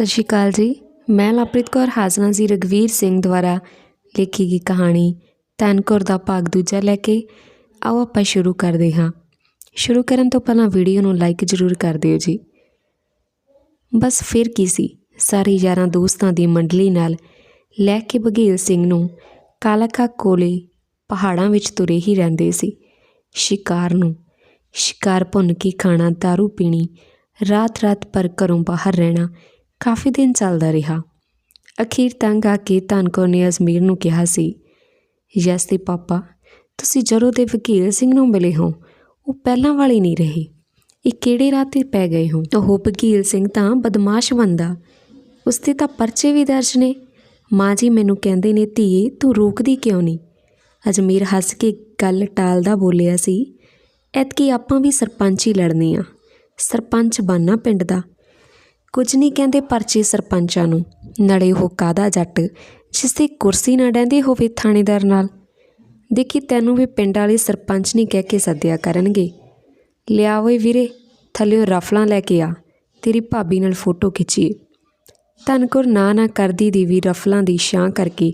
ਸਤਿ ਸ਼੍ਰੀ ਅਕਾਲ ਜੀ। ਮੈਂ ਲਵਪ੍ਰੀਤ ਕੌਰ ਹਾਜ਼ਨਾ ਜੀ ਰਗਵੀਰ ਸਿੰਘ ਦੁਆਰਾ ਲਿਖੀ ਗਈ ਕਹਾਣੀ ਧੰਨਕੌਰ ਦਾ ਭਾਗ ਦੂਜਾ ਲੈ ਕੇ ਆਓ ਆਪਾਂ ਸ਼ੁਰੂ ਕਰਦੇ ਹਾਂ। ਸ਼ੁਰੂ ਕਰਨ ਤੋਂ ਪਹਿਲਾਂ ਵੀਡੀਓ ਨੂੰ ਲਾਈਕ ਜ਼ਰੂਰ ਕਰ ਦਿਓ ਜੀ। ਬਸ ਫਿਰ ਕੀ ਸੀ? ਸਾਰੇ ਯਾਰਾਂ ਦੋਸਤਾਂ ਦੀ ਮੰਡਲੀ ਨਾਲ ਲੈ ਕੇ ਬਘੇਲ ਸਿੰਘ ਨੂੰ ਕਾਲਾਕਾ ਕੋਲੇ ਪਹਾੜਾਂ ਵਿੱਚ ਤੁਰੇ ਹੀ ਰਹਿੰਦੇ ਸੀ। ਸ਼ਿਕਾਰ ਨੂੰ ਸ਼ਿਕਾਰ ਭੁੰਨ ਕੇ ਖਾਣਾ दारू ਪੀਣੀ, ਰਾਤ-ਰਾਤ ਪਰ ਘਰੋਂ ਬਾਹਰ ਰਹਿਣਾ ਕਾਫੀ ਦਿਨ ਚੱਲਦਾ ਰਿਹਾ। ਅਖੀਰ ਤੰਗ ਆ ਕੇ ਧਨਕੌਰ ਨੇ ਅਜ਼ਮੀਰ ਨੂੰ ਕਿਹਾ ਸੀ, ਯਸ ਦੇ ਪਾਪਾ, ਤੁਸੀਂ ਜਦੋਂ ਦੇ ਵਕੀਲ ਸਿੰਘ ਨੂੰ ਮਿਲੇ ਹੋ, ਉਹ ਪਹਿਲਾਂ ਵਾਲੇ ਨਹੀਂ ਰਹੇ। ਇਹ ਕਿਹੜੇ ਰਾਹ ਤੇ ਪੈ ਗਏ ਹੋ? ਉਹ ਵਕੀਲ ਸਿੰਘ ਤਾਂ ਬਦਮਾਸ਼ ਬੰਦਾ। 'ਤੇ ਤਾਂ ਪਰਚੇ ਵੀ ਦਰਜ ਨੇ। ਮਾਂ ਜੀ ਮੈਨੂੰ ਕਹਿੰਦੇ ਨੇ, ਧੀਏ, ਤੂੰ ਰੋਕਦੀ ਕਿਉਂ ਨਹੀਂ? ਅਜਮੀਰ ਹੱਸ ਕੇ ਗੱਲ ਟਾਲਦਾ ਬੋਲਿਆ ਸੀ, ਐਤਕੀ ਆਪਾਂ ਵੀ ਸਰਪੰਚ ਹੀ ਲੜਨੀ ਆ। ਸਰਪੰਚ ਬਣਨਾ ਪਿੰਡ ਦਾ। ਕੁਝ ਨਹੀਂ ਕਹਿੰਦੇ ਪਰਚੇ ਸਰਪੰਚਾਂ ਨੂੰ। ਨੜੇ ਉਹ ਕਾਦਾ ਜੱਟ ਜਿਸ ਦੀ ਕੁਰਸੀ ਨਾ ਡੈਂਦੀ ਹੋਵੇ ਥਾਣੇਦਾਰ ਨਾਲ। ਦੇਖੀ ਤੈਨੂੰ ਵੀ ਪਿੰਡ ਵਾਲੇ ਸਰਪੰਚ ਨਹੀਂ ਕਹਿ ਕੇ ਸੱਦਿਆ ਕਰਨਗੇ। ਲਿਆ ਓਏ ਵੀਰੇ, ਥੱਲਿਓ ਰਫਲਾਂ ਲੈ ਕੇ ਆ, ਤੇਰੀ ਭਾਬੀ ਨਾਲ ਫੋਟੋ ਖਿੱਚੀਏ ਧਨਕੁਰ ਨਾ ਨਾ ਕਰਦੀ ਦੀ ਵੀ ਰਫਲਾਂ ਦੀ ਛਾਂ ਕਰਕੇ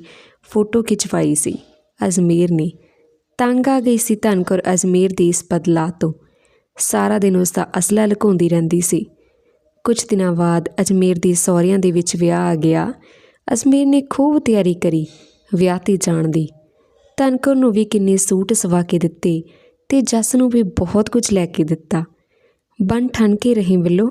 ਫੋਟੋ ਖਿਚਵਾਈ ਸੀ ਅਜ਼ਮੀਰ ਨੇ। ਤੰਗ ਆ ਗਈ ਸੀ ਧਨਕੁਰ ਅਜ਼ਮੀਰ ਦੀ ਇਸ ਬਦਲਾਅ ਤੋਂ। ਸਾਰਾ ਦਿਨ ਉਸ ਦਾ ਅਸਲਾ ਲੁਕਾਉਂਦੀ ਰਹਿੰਦੀ ਸੀ। ਕੁਝ ਦਿਨਾਂ ਬਾਅਦ ਅਜਮੇਰ ਦੇ ਸਹੁਰਿਆਂ ਦੇ ਵਿੱਚ ਵਿਆਹ ਆ ਗਿਆ। ਅਜਮੇਰ ਨੇ ਖੂਬ ਤਿਆਰੀ ਕਰੀ, ਵਿਆਹ ਤੇ ਜਾਣ ਦੀ। ਧਨਕੁਰ ਨੂੰ ਵੀ ਕਿੰਨੇ ਸੂਟ ਸਵਾ ਕੇ ਦਿੱਤੇ ਤੇ ਜੱਸ ਨੂੰ ਵੀ ਬਹੁਤ ਕੁਝ ਲੈ ਕੇ ਦਿੱਤਾ। ਬਨ ਠਨ ਕੇ ਰਹੀ ਵੱਲੋਂ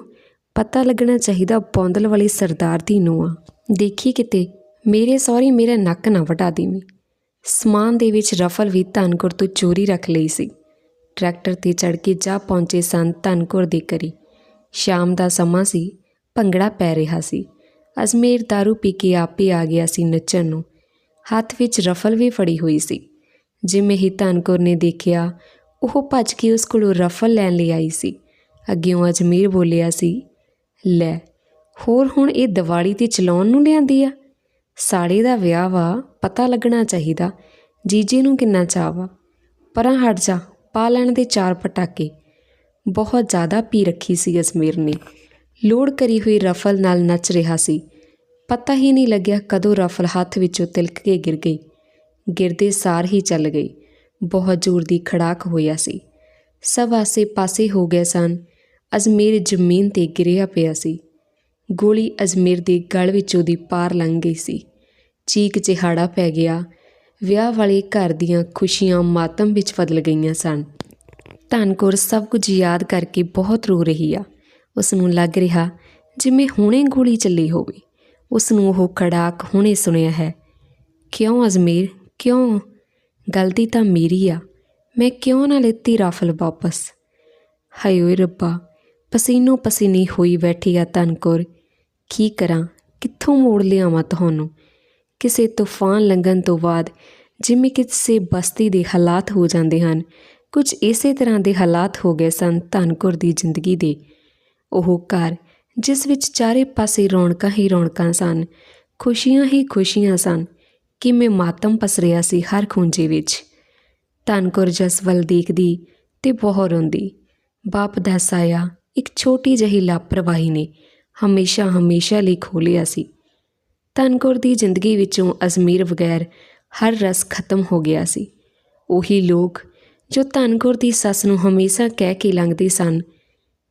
ਪਤਾ ਲੱਗਣਾ ਚਾਹੀਦਾ ਬੌਂਦਲ ਵਾਲੀ ਸਰਦਾਰ ਦੀ ਨੂੰਹ ਆ। ਦੇਖੀ ਕਿਤੇ ਮੇਰੇ ਸਹੁਰੇ ਮੇਰਾ ਨੱਕ ਨਾ ਵਟਾ ਦੇਵੀਂ। ਸਮਾਨ ਦੇ ਵਿੱਚ ਰਫਲ ਵੀ ਧਨਕੁਰ ਤੋਂ ਚੋਰੀ ਰੱਖ ਲਈ ਸੀ। ਟਰੈਕਟਰ ਤੇ ਚੜ ਕੇ ਜਾ ਪਹੁੰਚੇ ਸਨ ਧਨਕੁਰ ਦੇ ਕਰੀ ਸ਼ਾਮ ਦਾ ਸਮਾਂ ਸੀ, ਭੰਗੜਾ ਪੈ ਰਿਹਾ ਸੀ। ਅਜ਼ਮੇਰ दारू ਪੀ ਕੇ ਆਪੇ ਆ ਗਿਆ ਸੀ ਨੱਚਣ ਨੂੰ। ਹੱਥ ਵਿੱਚ ਰਫਲ ਵੀ ਫੜੀ ਹੋਈ ਸੀ। ਜਿਵੇਂ ਹੀ ਧਨਕੁਰ ਨੇ ਦੇਖਿਆ, ਉਹ ਭੱਜ ਕੇ ਉਸ ਕੋਲੋਂ ਰਫਲ ਲੈਣ ਲਈ ਆਈ ਸੀ। ਅੱਗਿਓਂ ਅਜਮੀਰ ਬੋਲਿਆ ਸੀ, ਲੈ, ਹੋਰ ਹੁਣ ਇਹ ਦੀਵਾਲੀ ਤੇ ਚਲਾਉਣ ਨੂੰ ਲਿਆਂਦੀ ਆ? ਸਾੜੇ ਦਾ ਵਿਆਹ ਵਾ, ਪਤਾ ਲੱਗਣਾ ਚਾਹੀਦਾ। ਜੀਜੇ ਨੂੰ ਕਿੰਨਾ ਚਾਅ ਵਾ। ਪਰਾਂ ਹਟ ਜਾ, ਪਾ ਲੈਣ ਦੇ ਚਾਰ ਪਟਾਕੇ। ਬਹੁਤ ਜ਼ਿਆਦਾ ਪੀ ਰੱਖੀ ਸੀ ਅਜਮੇਰ ਨੇ। ਲੋੜ ਕਰੀ ਹੋਈ ਰਫਲ ਨਾਲ ਨੱਚ ਰਿਹਾ ਸੀ। ਪਤਾ ਹੀ ਨਹੀਂ ਲੱਗਿਆ ਕਦੋਂ ਰਫਲ ਹੱਥ ਵਿੱਚੋਂ ਤਿਲਕ ਕੇ ਗਿਰ ਗਈ। ਗਿਰਦੇ ਸਾਰ ਹੀ ਚੱਲ ਗਈ। ਬਹੁਤ ਜ਼ੋਰ ਦੀ ਖੜਾਕ ਹੋਇਆ ਸੀ। ਸਭ ਆਸੇ ਪਾਸੇ ਹੋ ਗਏ ਸਨ। ਅਜਮੇਰ ਜ਼ਮੀਨ ਤੇ ਗਿਰਿਆ ਪਿਆ ਸੀ। ਗੋਲੀ ਅਜਮੇਰ ਦੇ ਗਲ ਵਿੱਚੋਂ ਦੀ ਪਾਰ ਲੰਘ ਗਈ ਸੀ। ਚੀਕ ਚਿਹਾੜਾ ਪੈ ਗਿਆ। ਵਿਆਹ ਵਾਲੇ ਘਰ ਦੀਆਂ ਖੁਸ਼ੀਆਂ ਮਾਤਮ ਵਿੱਚ ਬਦਲ ਗਈਆਂ ਸਨ। ਧਨਕੌਰ ਸਭ ਕੁਝ ਯਾਦ ਕਰਕੇ ਬਹੁਤ ਰੋ ਰਹੀ ਆ। ਉਸ ਨੂੰ ਲੱਗ ਰਿਹਾ, ਜਿਵੇਂ ਹੁਣੇ ਗੋਲੀ ਚੱਲੀ ਹੋਵੇ। ਉਸ ਨੂੰ ਉਹ ਖੜਾਕ ਹੁਣੇ ਸੁਣਿਆ ਹੈ। ਕਿਉਂ ਅਜ਼ਮੀਰ? ਕਿਉਂ? ਗਲਤੀ ਤਾਂ ਮੇਰੀ ਆ। ਮੈਂ ਕਿਉਂ ਨਾ ਲੈਤੀ ਰਾਫਲ ਵਾਪਸ? ਹਾਏ ਓਏ ਰੱਬਾ, ਪਸੀਨੋ ਪਸੀਨੀ ਹੋਈ ਬੈਠੀ ਆ ਧਨਕੌਰ ਕੀ ਕਰਾਂ? ਕਿੱਥੋਂ ਮੋੜ ਲਿਆਵਾਂ ਤੁਹਾਨੂੰ? ਕਿਸੇ ਤੂਫਾਨ ਲੰਘਣ ਤੋਂ ਬਾਅਦ ਜਿਵੇਂ ਕਿਸੇ ਬਸਤੀ ਦੇ ਹਾਲਾਤ ਹੋ ਜਾਂਦੇ ਹਨ ਕੁਝ ਇਸੇ ਤਰ੍ਹਾਂ ਦੇ ਹਾਲਾਤ ਹੋ ਗਏ ਸਨ ਧਨਕੌਰ ਦੀ ਜ਼ਿੰਦਗੀ ਦੇ। ਉਹ ਘਰ, ਜਿਸ ਵਿੱਚ ਚਾਰੇ ਪਾਸੇ ਰੌਣਕਾਂ ਹੀ ਰੌਣਕਾਂ ਸਨ, ਖੁਸ਼ੀਆਂ ਹੀ ਖੁਸ਼ੀਆਂ ਸਨ, ਕਿਵੇਂ ਮਾਤਮ ਪਸਰਿਆ ਸੀ ਹਰ ਖੂੰਜੇ ਵਿੱਚ। ਧਨਕੌਰ ਜਸ ਵੱਲ ਦੇਖਦੀ ਤੇ ਬਹੁਤ ਰੋਂਦੀ, ਬਾਪ ਦਾ ਸਾਇਆ, ਇੱਕ ਛੋਟੀ ਜਿਹੀ ਲਾਪਰਵਾਹੀ ਨੇ, ਹਮੇਸ਼ਾ ਹਮੇਸ਼ਾ ਲਈ ਖੋਲਿਆ ਸੀ। ਧਨਕੌਰ ਦੀ ਜ਼ਿੰਦਗੀ ਵਿੱਚੋਂ ਅਜ਼ਮੀਰ ਵਗੈਰ ਹਰ ਰਸ ਖਤਮ ਹੋ ਗਿਆ ਸੀ। ਉਹੀ ਲੋਕ ਜੋ ਧਨਕੌਰ ਦੀ ਸੱਸ ਨੂੰ ਹਮੇਸ਼ਾ ਕਹਿ ਕੇ ਲੰਘਦੇ ਸਨ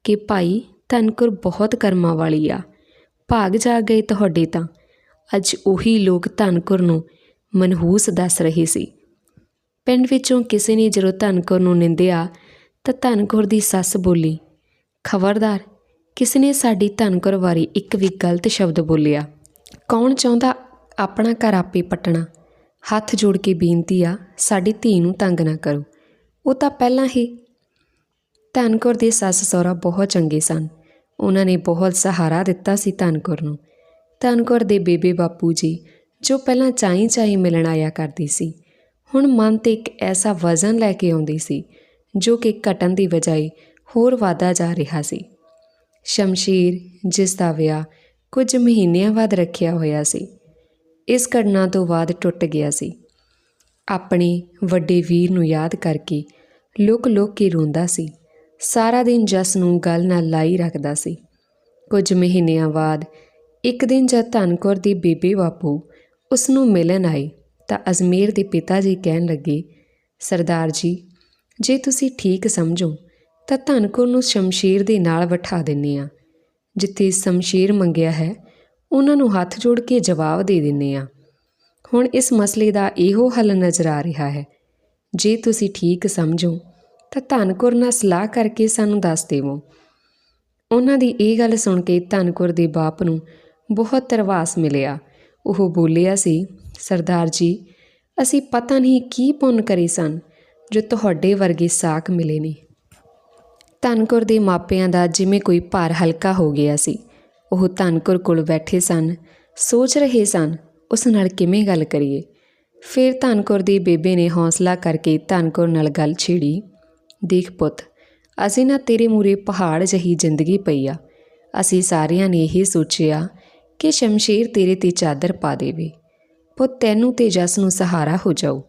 ਕਿ, ਭਾਈ, ਧਨਕੁਰ ਬਹੁਤ ਕਰਮਾਂ ਵਾਲੀ ਆ। ਭਾਗ ਜਾ ਗਏ ਤੁਹਾਡੇ ਤਾਂ। ਅੱਜ ਉਹੀ ਲੋਕ ਧਨਕੌਰ ਨੂੰ ਮਨਹੂਸ ਦੱਸ ਰਹੇ ਸੀ। ਪਿੰਡ ਵਿੱਚੋਂ ਕਿਸੇ ਨੇ ਜਦੋਂ ਧਨਕੁਰ ਨੂੰ ਨਿੰਦਿਆ ਤਾਂ ਧਨਕੌਰ ਦੀ ਸੱਸ ਬੋਲੀ, ਖਬਰਦਾਰ, ਕਿਸੇ ਨੇ ਸਾਡੀ ਧਨਕੁਰ ਬਾਰੇ ਇੱਕ ਵੀ ਗਲਤ ਸ਼ਬਦ ਬੋਲਿਆ। ਕੌਣ ਚਾਹੁੰਦਾ ਆਪਣਾ ਘਰ ਆਪੇ ਪਟਣਾ? ਹੱਥ ਜੋੜ ਕੇ ਬੇਨਤੀ ਆ, ਸਾਡੀ ਧੀ ਨੂੰ ਤੰਗ ਨਾ ਕਰੋ। ਉਹ ਤਾਂ ਪਹਿਲਾਂ ਹੀ ਧਨਕੌਰ ਦੇ ਸੱਸ ਸਹੁਰਾ ਬਹੁਤ ਚੰਗੇ ਸਨ। ਉਹਨਾਂ ਨੇ ਬਹੁਤ ਸਹਾਰਾ ਦਿੱਤਾ ਸੀ ਧਨਕੌਰ ਨੂੰ। ਧਨਕੌਰ ਦੇ ਬੇਬੇ ਬਾਪੂ ਜੀ, ਜੋ ਪਹਿਲਾਂ ਚਾਹੀ ਚਾਹੀ ਮਿਲਣ ਆਇਆ ਕਰਦੀ ਸੀ, ਹੁਣ ਮਨ ਤੇ ਇੱਕ ਐਸਾ ਵਜ਼ਨ ਲੈ ਕੇ ਆਉਂਦੀ ਸੀ, ਜੋ ਕਿ ਘਟਣ ਦੀ ਬਜਾਏ ਹੋਰ ਵਾਧਾ ਜਾ ਰਿਹਾ ਸੀ। ਸ਼ਮਸ਼ੀਰ, ਜਿਸ ਦਾ ਵਿਆਹ ਕੁਝ ਮਹੀਨਿਆਂ ਬਾਅਦ ਰੱਖਿਆ ਹੋਇਆ ਸੀ, ਇਸ ਘਟਨਾ ਤੋਂ ਬਾਅਦ ਟੁੱਟ ਗਿਆ ਸੀ। ਆਪਣੇ ਵੱਡੇ ਵੀਰ ਨੂੰ ਯਾਦ ਕਰਕੇ ਲੁਕ ਲੁਕ ਕੇ ਰੋਂਦਾ ਸੀ। ਸਾਰਾ ਦਿਨ ਜਸ ਨੂੰ ਗੱਲ ਨਾਲ ਲਾਈ ਰੱਖਦਾ ਸੀ। ਕੁਝ ਮਹੀਨਿਆਂ ਬਾਅਦ ਇੱਕ ਦਿਨ ਜਦ ਧਨਕੌਰ ਦੀ ਬੇਬੇ ਬਾਪੂ ਉਸ ਨੂੰ ਮਿਲਣ ਆਏ ਤਾਂ ਅਜ਼ਮੇਰ ਦੇ ਪਿਤਾ ਜੀ ਕਹਿਣ ਲੱਗੇ, ਸਰਦਾਰ ਜੀ, ਜੇ ਤੁਸੀਂ ਠੀਕ ਸਮਝੋ ਤਾਂ ਧਨਕੌਰ ਨੂੰ ਸ਼ਮਸ਼ੀਰ ਦੇ ਨਾਲ ਬਿਠਾ ਦਿੰਨੇ ਆ। ਜਿੱਥੇ ਸ਼ਮਸ਼ੀਰ ਮੰਗਿਆ ਹੈ, ਉਹਨਾਂ ਨੂੰ ਹੱਥ ਜੋੜ ਕੇ ਜਵਾਬ ਦੇ ਦਿੰਨੇ ਆ। ਹੁਣ ਇਸ ਮਸਲੇ ਦਾ ਇਹੋ ਹੱਲ ਨਜ਼ਰ ਆ ਰਿਹਾ ਹੈ। ਜੇ ਤੁਸੀਂ ਠੀਕ ਸਮਝੋ, ਤਾਂ ਧਨਕੌਰ ਨਾਲ ਸਲਾਹ ਕਰਕੇ ਸਾਨੂੰ ਦੱਸ ਦੇਵੋ। ਉਹਨਾਂ ਦੀ ਇਹ ਗੱਲ ਸੁਣ ਕੇ ਧਨਕੌਰ ਦੇ ਬਾਪ ਨੂੰ ਬਹੁਤ ਤਰਵਾਸ ਮਿਲਿਆ। ਉਹ ਬੋਲਿਆ ਸੀ, ਸਰਦਾਰ ਜੀ, ਅਸੀਂ ਪਤਾ ਨਹੀਂ ਕੀ ਪੁੰਨ ਕਰੇ ਸਨ, ਜੋ ਤੁਹਾਡੇ ਵਰਗੇ ਸਾਕ ਮਿਲੇ ਨੇ। ਧਨਕੌਰ ਦੇ ਮਾਪਿਆਂ ਦਾ ਜਿਵੇਂ ਕੋਈ ਭਾਰ ਹਲਕਾ ਹੋ ਗਿਆ ਸੀ। ਉਹ ਧਨਕੁਰ ਕੋਲ ਬੈਠੇ ਸਨ, ਸੋਚ ਰਹੇ ਸਨ ਉਸ ਨਾਲ ਕਿਵੇਂ ਗੱਲ ਕਰੀਏ? ਫਿਰ ਧਨਕੌਰ ਦੀ ਬੇਬੇ ਨੇ ਹੌਸਲਾ ਕਰਕੇ ਧਨਕੌਰ ਨਾਲ ਗੱਲ ਛੇੜੀ। ਦੇਖ ਪੁੱਤ, ਅਸੀਂ ਨਾ ਤੇਰੇ ਮੂਰੇ ਪਹਾੜ ਜਹੀ ਜ਼ਿੰਦਗੀ ਪਈ ਆ। ਅਸੀਂ ਸਾਰਿਆਂ ਨੇ ਇਹ ਸੋਚਿਆ ਕਿ ਸ਼ਮਸ਼ੀਰ ਤੇਰੇ ਤੇ ਚਾਦਰ ਪਾ ਦੇਵੇ। ਪੁੱਤ, ਤੈਨੂੰ ਤੇ ਜਸ ਨੂੰ ਸਹਾਰਾ ਹੋ ਜਾਊ।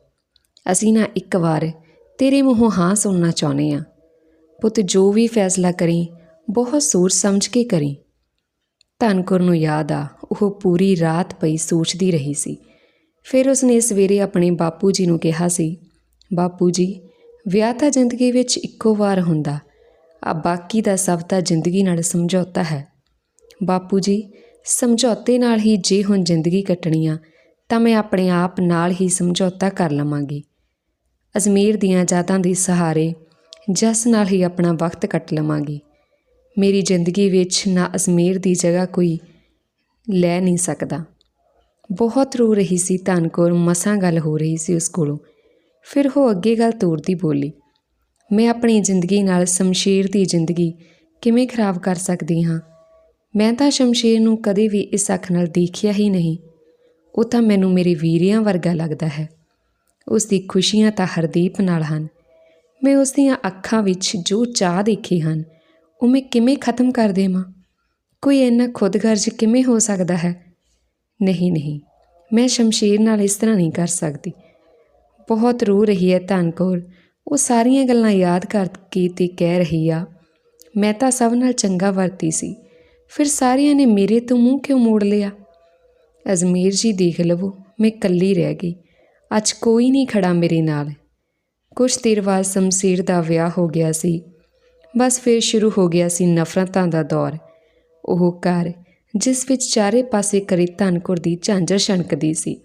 ਅਸੀਂ ਨਾ ਇੱਕ ਵਾਰ ਤੇਰੇ ਮੂੰਹੋਂ ਹਾਂ ਸੁਣਨਾ ਚਾਹੁੰਦੇ ਆ। ਪੁੱਤ, ਜੋ ਵੀ ਫੈਸਲਾ ਕਰੀ, ਬਹੁਤ ਸੋਚ ਸਮਝ ਕੇ ਕਰੀ। ਧਨਕੁਰ ਨੂੰ ਯਾਦ ਆ, ਉਹ ਪੂਰੀ ਰਾਤ ਪਈ ਸੋਚਦੀ ਰਹੀ ਸੀ। ਫਿਰ ਉਸਨੇ ਸਵੇਰੇ ਆਪਣੇ ਬਾਪੂ ਜੀ ਨੂੰ ਕਿਹਾ ਸੀ, ਬਾਪੂ ਜੀ, ਵਿਆਹ ਤਾਂ ਜ਼ਿੰਦਗੀ ਵਿੱਚ ਇੱਕੋ ਵਾਰ ਹੁੰਦਾ, ਆ ਬਾਕੀ ਦਾ ਸਭ ਤਾਂ ਜ਼ਿੰਦਗੀ ਨਾਲ ਸਮਝੌਤਾ ਹੈ। ਬਾਪੂ ਜੀ, ਸਮਝੌਤੇ ਨਾਲ ਹੀ ਜੇ ਹੁਣ ਜ਼ਿੰਦਗੀ ਕੱਟਣੀ ਆ, ਤਾਂ ਮੈਂ ਆਪਣੇ ਆਪ ਨਾਲ ਹੀ ਸਮਝੌਤਾ ਕਰ ਲਵਾਂਗੀ। ਅਜ਼ਮੀਰ ਦੀਆਂ ਜਾਤਾਂ ਦੇ ਸਹਾਰੇ ਜਸ ਨਾਲ ਹੀ ਆਪਣਾ ਵਕਤ ਕੱਟ ਲਵਾਂਗੀ। ਮੇਰੀ ਜ਼ਿੰਦਗੀ ਵਿੱਚ ਨਾ ਅਜ਼ਮੇਰ ਦੀ ਜਗ੍ਹਾ ਕੋਈ ਲੈ ਨਹੀਂ ਸਕਦਾ। ਬਹੁਤ ਰੋ ਰਹੀ ਸੀ ਧਨਕੌਰ ਮਸਾਂ ਗੱਲ ਹੋ ਰਹੀ ਸੀ ਉਸ ਕੋਲੋਂ। ਫਿਰ ਉਹ ਅੱਗੇ ਗੱਲ ਤੋਰਦੀ ਬੋਲੀ, ਮੈਂ ਆਪਣੀ ਜ਼ਿੰਦਗੀ ਨਾਲ ਸ਼ਮਸ਼ੀਰ ਦੀ ਜ਼ਿੰਦਗੀ ਕਿਵੇਂ ਖਰਾਬ ਕਰ ਸਕਦੀ ਹਾਂ? ਮੈਂ ਤਾਂ ਸ਼ਮਸ਼ੀਰ ਨੂੰ ਕਦੇ ਵੀ ਇਸ ਅੱਖ ਨਾਲ ਦੇਖਿਆ ਹੀ ਨਹੀਂ। ਉਹ ਤਾਂ ਮੈਨੂੰ ਮੇਰੇ ਵੀਰਿਆਂ ਵਰਗਾ ਲੱਗਦਾ ਹੈ। ਉਸ ਦੀ ਖੁਸ਼ੀਆਂ ਤਾਂ ਹਰਦੀਪ ਨਾਲ ਹਨ। ਮੈਂ ਉਸ ਦੀਆਂ ਅੱਖਾਂ ਵਿੱਚ ਜੋ ਚਾਹ ਦੇਖੇ ਹਨ ਉਹ ਮੈਂ ਕਿਵੇਂ ਖਤਮ ਕਰ ਦੇਵਾਂ? ਕੋਈ ਇੰਨਾ ਖੁਦਗਰਜ਼ ਕਿਵੇਂ ਹੋ ਸਕਦਾ ਹੈ? ਨਹੀਂ ਨਹੀਂ, ਮੈਂ ਸ਼ਮਸ਼ੀਰ ਨਾਲ ਇਸ ਤਰ੍ਹਾਂ ਨਹੀਂ ਕਰ ਸਕਦੀ। ਬਹੁਤ ਰੋ ਰਹੀ ਹੈ ਧਨਕੌਰ ਉਹ ਸਾਰੀਆਂ ਗੱਲਾਂ ਯਾਦ ਕਰਕੇ ਤੇ ਕਹਿ ਰਹੀ ਆ। ਮੈਂ ਤਾਂ ਸਭ ਨਾਲ ਚੰਗਾ ਵਰਤੀ ਸੀ। ਫਿਰ ਸਾਰਿਆਂ ਨੇ ਮੇਰੇ ਤੋਂ ਮੂੰਹ ਕਿਉਂ ਮੋੜ ਲਿਆ? ਅਜ਼ਮੀਰ ਜੀ ਦੇਖ ਲਵੋ, ਮੈਂ ਇਕੱਲੀ ਰਹਿ ਗਈ। ਅੱਜ ਕੋਈ ਨਹੀਂ ਖੜਾ ਮੇਰੇ ਨਾਲ। ਕੁਝ ਦੇਰ ਬਾਅਦ ਸ਼ਮਸ਼ੀਰ ਦਾ ਵਿਆਹ ਹੋ ਗਿਆ ਸੀ। ਬਸ ਫਿਰ ਸ਼ੁਰੂ ਹੋ ਗਿਆ ਸੀ ਨਫ਼ਰਤਾਂ ਦਾ ਦੌਰ। ਉਹ ਘਰ, ਜਿਸ ਵਿੱਚ ਚਾਰੇ ਪਾਸੇ ਕਰੀ ਧਨਕੁਰ ਦੀ ਝਾਂਜਰ ਛਣਕਦੀ ਸੀ,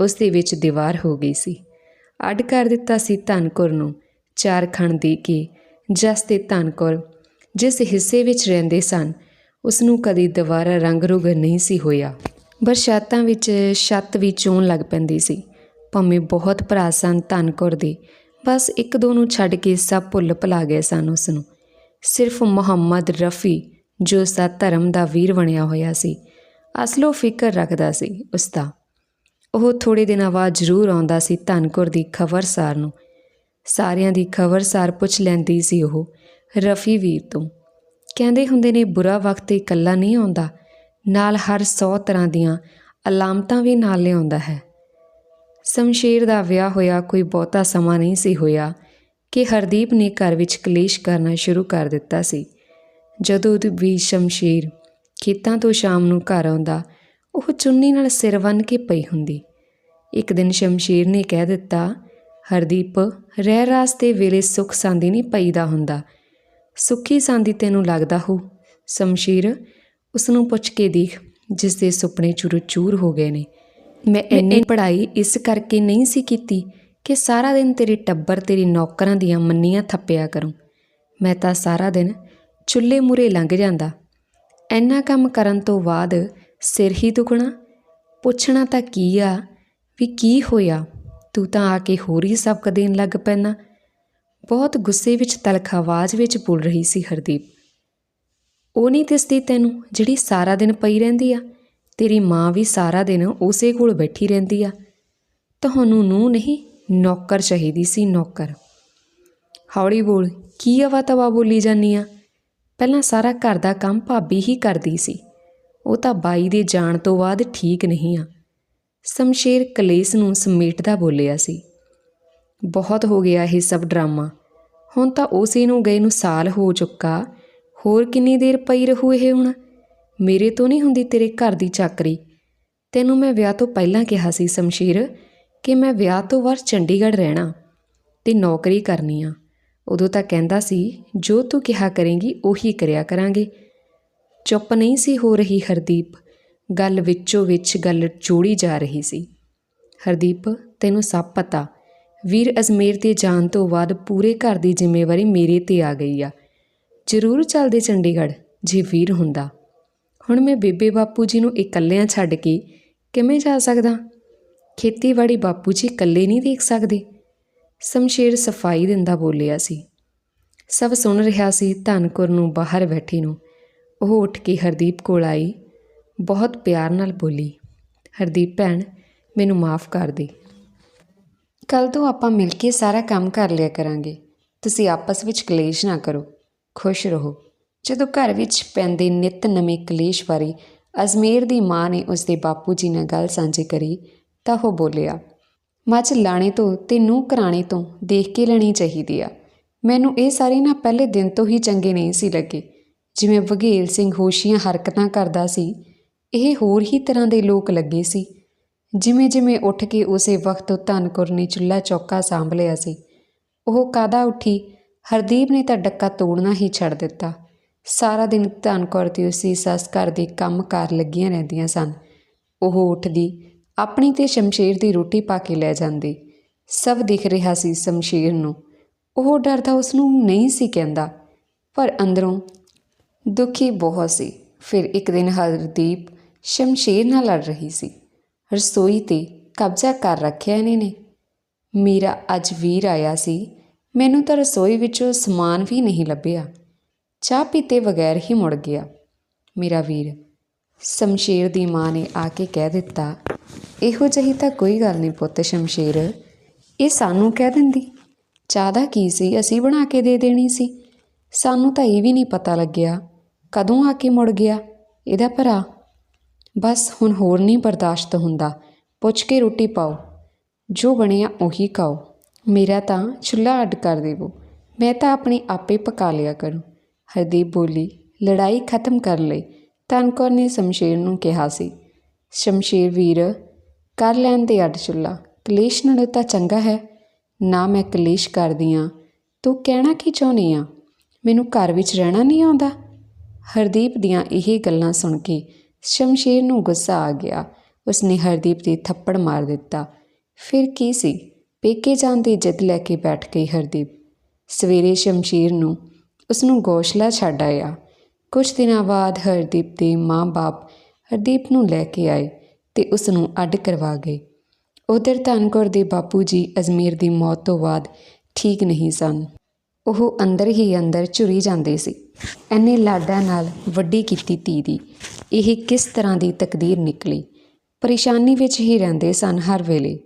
ਉਸ ਦੇ ਵਿੱਚ ਦੀਵਾਰ ਹੋ ਗਈ ਸੀ। ਅੱਡ ਕਰ ਦਿੱਤਾ ਸੀ ਧਨਕੁਰ ਨੂੰ, ਚਾਰ ਖਣ ਦੇ ਕੇ, ਜਸ ਤੇ ਧਨਕੁਰ, ਜਿਸ ਹਿੱਸੇ ਵਿੱਚ ਰਹਿੰਦੇ ਸਨ, ਉਸ ਨੂੰ ਕਦੀ ਦੁਬਾਰਾ ਰੰਗ ਰੁਗ ਨਹੀਂ ਸੀ ਹੋਇਆ। ਬਰਸਾਤਾਂ ਵਿੱਚ ਛੱਤ ਵੀ ਚੋਣ ਲੱਗ ਪੈਂਦੀ ਸੀ। ਭਾਵੇਂ ਬਹੁਤ ਭਰਾ ਸਨ ਧਨਕੁਰ ਦੇ, ਬਸ ਇੱਕ ਦੋ ਨੂੰ ਛੱਡ ਕੇ ਸਭ ਭੁੱਲ ਭੁਲਾ ਗਏ ਸਨ ਉਸ ਨੂੰ। ਸਿਰਫ ਮੁਹੰਮਦ ਰਫੀ, ਜੋ ਉਸ ਧਰਮ ਦਾ ਵੀਰ ਬਣਿਆ ਹੋਇਆ ਸੀ, ਅਸਲੋ ਫਿਕਰ ਰੱਖਦਾ ਸੀ ਉਸ ਦਾ। ਉਹ ਥੋੜੇ ਦਿਨਾਂ ਬਾਅਦ ਜ਼ਰੂਰ ਆਉਂਦਾ ਸੀ ਧਨਕੁਰ ਦੀ ਖਬਰਸਾਰ ਨੂੰ। ਸਾਰਿਆਂ ਦੀ ਖਬਰਸਾਰ ਪੁੱਛ ਲੈਂਦੀ ਸੀ ਉਹ, ਰਫੀ ਵੀਰ ਤੋਂ, ਕਹਿੰਦੇ ਹੁੰਦੇ ਨੇ ਬੁਰਾ ਵਕਤ ਇਕੱਲਾ ਨਹੀਂ ਆਉਂਦਾ, ਨਾਲ ਹਰ 100 ਤਰ੍ਹਾਂ ਦੀਆਂ ਅਲਾਮਤਾਂ ਵੀ ਨਾਲ ਲਿਆਉਂਦਾ ਹੈ। ਸ਼ਮਸ਼ੀਰ ਦਾ ਵਿਆਹ ਹੋਇਆ ਕੋਈ ਬਹੁਤਾ ਸਮਾਂ ਨਹੀਂ ਸੀ ਹੋਇਆ ਕਿ ਹਰਦੀਪ ਨੇ ਘਰ ਵਿੱਚ ਕਲੇਸ਼ ਕਰਨਾ ਸ਼ੁਰੂ ਕਰ ਦਿੱਤਾ ਸੀ। ਜਦੋਂ ਵੀ ਸ਼ਮਸ਼ੀਰ ਖੇਤਾਂ ਤੋਂ ਸ਼ਾਮ ਨੂੰ ਘਰ ਆਉਂਦਾ ਉਹ ਚੁੰਨੀ ਨਾਲ ਸਿਰ ਬੰਨ੍ਹ ਕੇ ਪਈ ਹੁੰਦੀ। ਇੱਕ ਦਿਨ ਸ਼ਮਸ਼ੀਰ ਨੇ ਕਹਿ ਦਿੱਤਾ ਹਰਦੀਪ ਰਹਿ ਰਾਸਤੇ ਵੇਲੇ ਸੁੱਖ ਸਾਂਦੀ ਨਹੀਂ ਪਈਦਾ ਹੁੰਦਾ। ਸੁੱਖੀ ਸਾਂਦੀ ਤੈਨੂੰ ਲੱਗਦਾ ਹੋ? ਸ਼ਮਸ਼ੀਰ ਉਸ ਨੂੰ ਪੁੱਛ ਕੇ ਦੇਖ ਜਿਸ ਦੇ ਸੁਪਨੇ ਚੂਰ ਚੂਰ ਹੋ ਗਏ ਨੇ। ਮੈਂ ਇੰਨੀ ਪੜ੍ਹਾਈ ਇਸ ਕਰਕੇ ਨਹੀਂ ਸੀ ਕੀਤੀ। ਕਿ ਸਾਰਾ ਦਿਨ ਤੇਰੇ ਟੱਬਰ ਤੇਰੀ ਨੌਕਰਾਂ ਦੀਆਂ ਮੰਨੀਆਂ ਥੱਪਿਆ ਕਰੂੰ। ਮੈਂ ਤਾਂ ਸਾਰਾ ਦਿਨ ਚੁੱਲ੍ਹੇ ਮੂਰੇ ਲੰਘ ਜਾਂਦਾ। ਇੰਨਾ ਕੰਮ ਕਰਨ ਤੋਂ ਬਾਅਦ ਸਿਰ ਹੀ ਦੁਖਣਾ। ਪੁੱਛਣਾ ਤਾਂ ਕੀ ਆ ਵੀ ਕੀ ਹੋਇਆ? ਤੂੰ ਤਾਂ ਆ ਕੇ ਹੋਰ ਹੀ ਸਬਕ ਦੇਣ ਲੱਗ ਪੈਣਾ ਬਹੁਤ ਗੁੱਸੇ ਵਿੱਚ ਤਲਖ ਆਵਾਜ਼ ਵਿੱਚ ਬੋਲ ਰਹੀ ਸੀ ਹਰਦੀਪ। ਉਹ ਨਹੀਂ ਦਿਸਦੀ ਤੈਨੂੰ ਜਿਹੜੀ ਸਾਰਾ ਦਿਨ ਪਈ ਰਹਿੰਦੀ ਆ? ਤੇਰੀ ਮਾਂ ਵੀ ਸਾਰਾ ਦਿਨ ਉਸੇ ਕੋਲ ਬੈਠੀ ਰਹਿੰਦੀ ਆ। ਤੁਹਾਨੂੰ ਨੂੰ ਨਹੀਂ ਨੌਕਰ ਚਾਹੀਦੀ ਸੀ, ਨੌਕਰ। ਹੌਲੀ ਬੋਲ, ਕੀ ਆਵਾ ਤਵਾ ਬੋਲੀ ਜਾਨੀ ਆ? ਪਹਿਲਾਂ ਸਾਰਾ ਘਰ ਦਾ ਕੰਮ ਭਾਬੀ ਹੀ ਕਰਦੀ ਸੀ। ਉਹ ਤਾਂ ਬਾਈ ਦੇ ਜਾਣ ਤੋਂ ਬਾਅਦ ਠੀਕ ਨਹੀਂ ਆ। ਸ਼ਮਸ਼ੇਰ ਕਲੇਸ਼ ਨੂੰ ਸਮੇਟਦਾ ਬੋਲਿਆ ਸੀ। ਬਹੁਤ ਹੋ ਗਿਆ ਇਹ ਸਭ ਡਰਾਮਾ। ਹੁਣ ਤਾਂ ਉਸੇ ਨੂੰ ਗਏ ਨੂੰ ਸਾਲ ਹੋ ਚੁੱਕਾ। ਹੋਰ ਕਿੰਨੀ ਦੇਰ ਪਈ ਰਹੂ ਇਹ ਹੁਣ? ਮੇਰੇ ਤੋਂ ਨਹੀਂ ਹੁੰਦੀ ਤੇਰੇ ਘਰ ਦੀ ਚਾਕਰੀ। ਤੈਨੂੰ ਮੈਂ ਵਿਆਹ ਤੋਂ ਪਹਿਲਾਂ ਕਿਹਾ ਸੀ, ਸ਼ਮਸ਼ੀਰ। ਕਿ ਮੈਂ ਵਿਆਹ ਤੋਂ ਬਾਅਦ ਚੰਡੀਗੜ੍ਹ ਰਹਿਣਾ ਤੇ ਨੌਕਰੀ ਕਰਨੀ ਆ। ਉਦੋਂ ਤਾਂ ਕਹਿੰਦਾ ਸੀ, ਜੋ ਤੂੰ ਕਿਹਾ ਕਰੇਂਗੀ ਉਹੀ ਕਰਿਆ ਕਰਾਂਗੇ। ਚੁੱਪ ਨਹੀਂ ਸੀ ਹੋ ਰਹੀ ਹਰਦੀਪ। ਗੱਲ ਵਿੱਚੋਂ ਵਿੱਚ ਗੱਲ ਜੋੜੀ ਜਾ ਰਹੀ ਸੀ। ਹਰਦੀਪ, ਤੈਨੂੰ ਸਭ ਪਤਾ, ਵੀਰ ਅਜਮੇਰ ਤੇ ਜਾਣ ਤੋਂ ਬਾਅਦ ਪੂਰੇ ਘਰ ਦੀ ਜ਼ਿੰਮੇਵਾਰੀ ਮੇਰੇ ਤੇ ਆ ਗਈ ਆ। ਜ਼ਰੂਰ ਚੱਲਦੇ ਚੰਡੀਗੜ੍ਹ, ਜੇ ਵੀਰ ਹੁੰਦਾ। ਹੁਣ ਮੈਂ ਬੇਬੇ ਬਾਪੂ ਜੀ ਨੂੰ ਇਕੱਲਿਆਂ ਛੱਡ ਕੇ ਕਿਵੇਂ ਜਾ ਸਕਦਾ? ਖੇਤੀਬਾੜੀ ਬਾਪੂ ਜੀ ਇਕੱਲੇ ਨਹੀਂ ਦੇਖ ਸਕਦੇ। ਸ਼ਮਸ਼ੇਰ ਸਫ਼ਾਈ ਦਿੰਦਾ ਬੋਲਿਆ ਸੀ। ਸਭ ਸੁਣ ਰਿਹਾ ਸੀ ਧਨਕੁਰ ਨੂੰ ਬਾਹਰ ਬੈਠੀ ਨੂੰ। ਉਹ ਉੱਠ ਕੇ ਹਰਦੀਪ ਕੋਲ ਆਈ, ਬਹੁਤ ਪਿਆਰ ਨਾਲ ਬੋਲੀ, ਹਰਦੀਪ ਭੈਣ, ਮੈਨੂੰ ਮਾਫ ਕਰ ਦੇ। ਕੱਲ ਤੋਂ ਆਪਾਂ ਮਿਲ ਕੇ ਸਾਰਾ ਕੰਮ ਕਰ ਲਿਆ ਕਰਾਂਗੇ। ਤੁਸੀਂ ਆਪਸ ਵਿੱਚ ਕਲੇਸ਼ ਨਾ ਕਰੋ। ਖੁਸ਼ ਰਹੋ। ਜਦੋਂ ਘਰ ਵਿੱਚ ਪੈਂਦੇ ਨਿਤ ਨਵੇਂ ਕਲੇਸ਼ ਬਾਰੇ ਅਜਮੇਰ ਦੀ ਮਾਂ ਨੇ ਉਸ ਦੇ ਬਾਪੂ ਜੀ ਨਾਲ ਗੱਲ ਸਾਂਝੀ ਕਰੀ ਤਾਂ ਉਹ ਬੋਲਿਆ ਮੱਝ ਲਾਣੇ ਤੋਂ ਤੇ ਨੂੰਹ ਕਰਾਣੇ ਤੋਂ ਦੇਖ ਕੇ ਲੈਣੀ ਚਾਹੀਦੀ ਆ। ਮੈਨੂੰ ਇਹ ਸਾਰੇ ਨਾ ਪਹਿਲੇ ਦਿਨ ਤੋਂ ਹੀ ਚੰਗੇ ਨਹੀਂ ਸੀ ਲੱਗੇ। ਜਿਵੇਂ ਵਘੇਲ ਸਿੰਘ ਹੋਸ਼ੀਆਂ ਹਰਕਤਾਂ ਕਰਦਾ ਸੀ, ਇਹ ਹੋਰ ਹੀ ਤਰ੍ਹਾਂ ਦੇ ਲੋਕ ਲੱਗੇ ਸੀ। ਜਿਵੇਂ ਜਿਵੇਂ ਉੱਠ ਕੇ ਉਸੇ ਵਕਤ ਧਨਕੁਰ ਨੇ ਚੁੱਲ੍ਹਾ ਚੌਕਾ ਸਾਂਭ ਲਿਆ ਸੀ, ਉਹ ਕਾਦਾ ਉੱਠੀ, ਹਰਦੀਪ ਨੇ ਤਾਂ ਡੱਕਾ ਤੋੜਨਾ ਹੀ ਛੱਡ ਦਿੱਤਾ। ਸਾਰਾ ਦਿਨ ਧਨਕੁਰ ਤੇ ਉਸੀ ਸੱਸ ਘਰ ਦੇ ਕੰਮ ਕਾਰ ਲੱਗੀਆਂ ਰਹਿੰਦੀਆਂ ਸਨ। ਉਹ ਉੱਠਦੀ ਆਪਣੀ ਤੇ ਸ਼ਮਸ਼ੇਰ ਦੀ ਰੋਟੀ ਪਾ ਕੇ ਲੈ ਜਾਂਦੀ। ਸਭ ਦਿਖ ਰਿਹਾ ਸੀ ਸ਼ਮਸ਼ੇਰ ਨੂੰ। ਉਹ ਡਰਦਾ ਉਸ ਨੂੰ ਨਹੀਂ ਸੀ ਕਹਿੰਦਾ, ਪਰ ਅੰਦਰੋਂ ਦੁਖੀ ਬਹੁਤ ਸੀ। ਫਿਰ ਇੱਕ ਦਿਨ ਹਰਦੀਪ ਸ਼ਮਸ਼ੇਰ ਨਾਲ ਲੜ ਰਹੀ ਸੀ। ਰਸੋਈ ਤੇ ਕਬਜ਼ਾ ਕਰ ਰੱਖਿਆ ਇਹਨੇ ਨੇ। ਮੇਰਾ ਅੱਜ ਵੀਰ ਆਇਆ ਸੀ। ਮੈਨੂੰ ਤਾਂ ਰਸੋਈ ਵਿੱਚੋਂ ਸਮਾਨ ਵੀ ਨਹੀਂ ਲੱਭਿਆ। ਚਾਹ ਪੀਤੇ ਬਗੈਰ ਹੀ ਮੁੜ ਗਿਆ। ਮੇਰਾ ਵੀਰ, ਸ਼ਮਸ਼ੇਰ ਦੀ ਮਾਂ ਨੇ ਆ ਕੇ ਕਹਿ ਦਿੱਤਾ ਇਹੋ ਜਿਹੀ ਤਾਂ ਕੋਈ ਗੱਲ ਨਹੀਂ ਪੁੱਤ ਸ਼ਮਸ਼ੇਰ। ਇਹ ਸਾਨੂੰ ਕਹਿ ਦਿੰਦੀ, ਚਾਹ ਦਾ ਕੀ ਸੀ? ਅਸੀਂ ਬਣਾ ਕੇ ਦੇ ਦੇਣੀ ਸੀ। ਸਾਨੂੰ ਤਾਂ ਇਹ ਵੀ ਨਹੀਂ ਪਤਾ ਲੱਗਿਆ, ਕਦੋਂ ਆ ਕੇ ਮੁੜ ਗਿਆ ਇਹਦਾ ਭਰਾ। ਬਸ ਹੁਣ ਹੋਰ ਨਹੀਂ ਬਰਦਾਸ਼ਤ ਹੁੰਦਾ। ਪੁੱਛ ਕੇ ਰੋਟੀ ਪਾਓ। ਜੋ ਬਣਿਆ ਉਹੀ ਖਾਓ। ਮੇਰਾ ਤਾਂ ਚੁੱਲ੍ਹਾ ਅੱਡ ਕਰ ਦੇਵੋ। ਮੈਂ ਤਾਂ ਆਪਣੇ ਆਪੇ ਪਕਾ ਲਿਆ ਕਰੂੰ। ਹਰਦੀਪ ਬੋਲੀ, ਲੜਾਈ ਖਤਮ ਕਰ ਲਈ। ਤਨਕੌਰ ਨੇ ਸ਼ਮਸ਼ੇਰ ਨੂੰ ਕਿਹਾ ਸੀ। ਸ਼ਮਸ਼ੇਰ ਵੀਰ, ਕਰ ਲੈਣ ਦੇ ਅੱਡ ਚੁੱਲ੍ਹਾ। ਕਲੇਸ਼ ਨਾਲੋਂ ਤਾਂ ਚੰਗਾ ਹੈ। ਨਾ ਮੈਂ ਕਲੇਸ਼ ਕਰਦੀ ਆ। ਤੂੰ ਕਹਿਣਾ ਕੀ ਚਾਹੁੰਦੀ ਆ? ਮੈਨੂੰ ਘਰ ਵਿੱਚ ਰਹਿਣਾ ਨਹੀਂ ਆਉਂਦਾ। ਹਰਦੀਪ ਦੀਆਂ ਇਹ ਗੱਲਾਂ ਸੁਣ ਕੇ ਸ਼ਮਸ਼ੇਰ ਨੂੰ ਗੁੱਸਾ ਆ ਗਿਆ। ਉਸਨੇ ਹਰਦੀਪ ਦੇ ਥੱਪੜ ਮਾਰ ਦਿੱਤਾ। ਫਿਰ ਕੀ ਸੀ? ਪੇਕੇ ਜਾਣ ਦੀ ਜਿੱਦ ਲੈ ਕੇ ਬੈਠ ਗਈ ਹਰਦੀਪ। ਸਵੇਰੇ ਸ਼ਮਸ਼ੇਰ ਨੂੰ ਉਸ ਨੂੰ ਗੋਸ਼ਲਾ ਛੱਡ ਆਇਆ। ਕੁਝ ਦਿਨਾਂ ਬਾਅਦ ਹਰਦੀਪ ਦੇ ਮਾਂ-ਬਾਪ ਹਰਦੀਪ ਨੂੰ ਲੈ ਕੇ ਆਏ ਤੇ ਉਸ ਨੂੰ ਅੱਡ ਕਰਵਾ ਗਏ। ਉਧਰ ਧਨਕੌਰ ਦੇ ਬਾਪੂ ਜੀ ਅਜਮੇਰ ਦੀ ਮੌਤ ਤੋਂ ਬਾਅਦ ਠੀਕ ਨਹੀਂ ਸਨ। ਉਹ ਅੰਦਰ ਹੀ ਅੰਦਰ ਝੁਰੀ ਜਾਂਦੇ ਸੀ। ਐਨੇ ਲਾਡਾਂ ਨਾਲ ਵੱਡੀ ਕੀਤੀ ਧੀ ਦੀ ਇਹ ਕਿਸ ਤਰ੍ਹਾਂ ਦੀ ਤਕਦੀਰ ਨਿਕਲੀ। ਪਰੇਸ਼ਾਨੀ ਵਿੱਚ ਹੀ ਰਹਿੰਦੇ ਸਨ ਹਰ ਵੇਲੇ।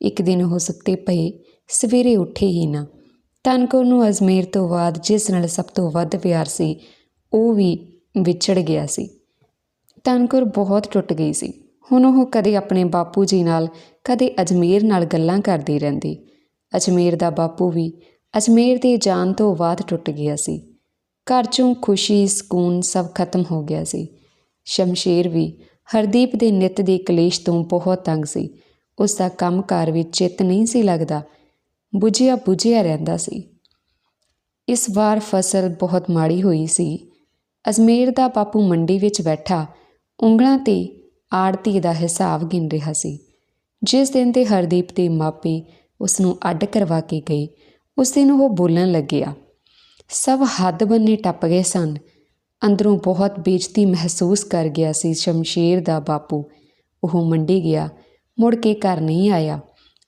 ਇੱਕ ਦਿਨ ਉਹ ਸੁੱਤੇ ਪਏ, ਸਵੇਰੇ ਉੱਠੇ ਹੀ ਨਾ। ਤਨਕੌਰ ਨੂੰ ਅਜਮੇਰ ਤੋਂ ਬਾਅਦ ਜਿਸ ਨਾਲ ਸਭ ਤੋਂ ਵੱਧ ਪਿਆਰ ਸੀ, ਉਹ ਵੀ ਵਿਛੜ ਗਿਆ ਸੀ। ਤਨਕੌਰ ਬਹੁਤ ਟੁੱਟ ਗਈ ਸੀ। ਹੁਣ ਉਹ ਕਦੇ ਆਪਣੇ ਬਾਪੂ ਜੀ ਨਾਲ, ਕਦੇ ਅਜਮੇਰ ਨਾਲ ਗੱਲਾਂ ਕਰਦੀ ਰਹਿੰਦੀ। ਅਜਮੇਰ ਦਾ ਬਾਪੂ ਵੀ ਅਜਮੇਰ ਦੇ ਜਾਣ ਤੋਂ ਬਾਅਦ ਟੁੱਟ ਗਿਆ ਸੀ। ਘਰ ਚੋਂ ਖੁਸ਼ੀ, ਸਕੂਨ ਸਭ ਖਤਮ ਹੋ ਗਿਆ ਸੀ। ਸ਼ਮਸ਼ੇਰ ਵੀ ਹਰਦੀਪ ਦੇ ਨਿਤ ਦੇ ਕਲੇਸ਼ ਤੋਂ ਬਹੁਤ ਤੰਗ ਸੀ। ਉਸ ਦਾ ਕੰਮਕਾਰ ਵਿੱਚ ਚਿੱਤ ਨਹੀਂ ਸੀ ਲੱਗਦਾ। ਬੁਝਿਆ ਬੁਝਿਆ ਰਹਿੰਦਾ ਸੀ। ਇਸ ਵਾਰ ਫਸਲ ਬਹੁਤ ਮਾੜੀ ਹੋਈ ਸੀ। ਅਜਮੇਰ ਦਾ ਬਾਪੂ ਮੰਡੀ ਵਿੱਚ ਬੈਠਾ ਉਂਗਲਾਂ ਤੇ ਆੜਤੀ ਦਾ ਹਿਸਾਬ ਗਿਣ ਰਿਹਾ ਸੀ। ਜਿਸ ਦਿਨ ਤੇ ਹਰਦੀਪ ਦੇ ਮਾਪੇ ਉਸ ਨੂੰ ਅੱਡ ਕਰਵਾ ਕੇ ਗਏ, ਉਸ ਦਿਨ ਉਹ ਬੋਲਣ ਲੱਗਿਆ, ਸਭ ਹੱਦ ਬੰਨੇ ਟੱਪ ਗਏ ਸਨ। ਅੰਦਰੋਂ ਬਹੁਤ ਬੇਇੱਜ਼ਤੀ ਮਹਿਸੂਸ ਕਰ ਗਿਆ ਸੀ ਸ਼ਮਸ਼ੇਰ ਦਾ ਬਾਪੂ। ਉਹ ਮੰਡੀ ਗਿਆ, ਮੁੜ ਕੇ ਘਰ ਨਹੀਂ ਆਇਆ।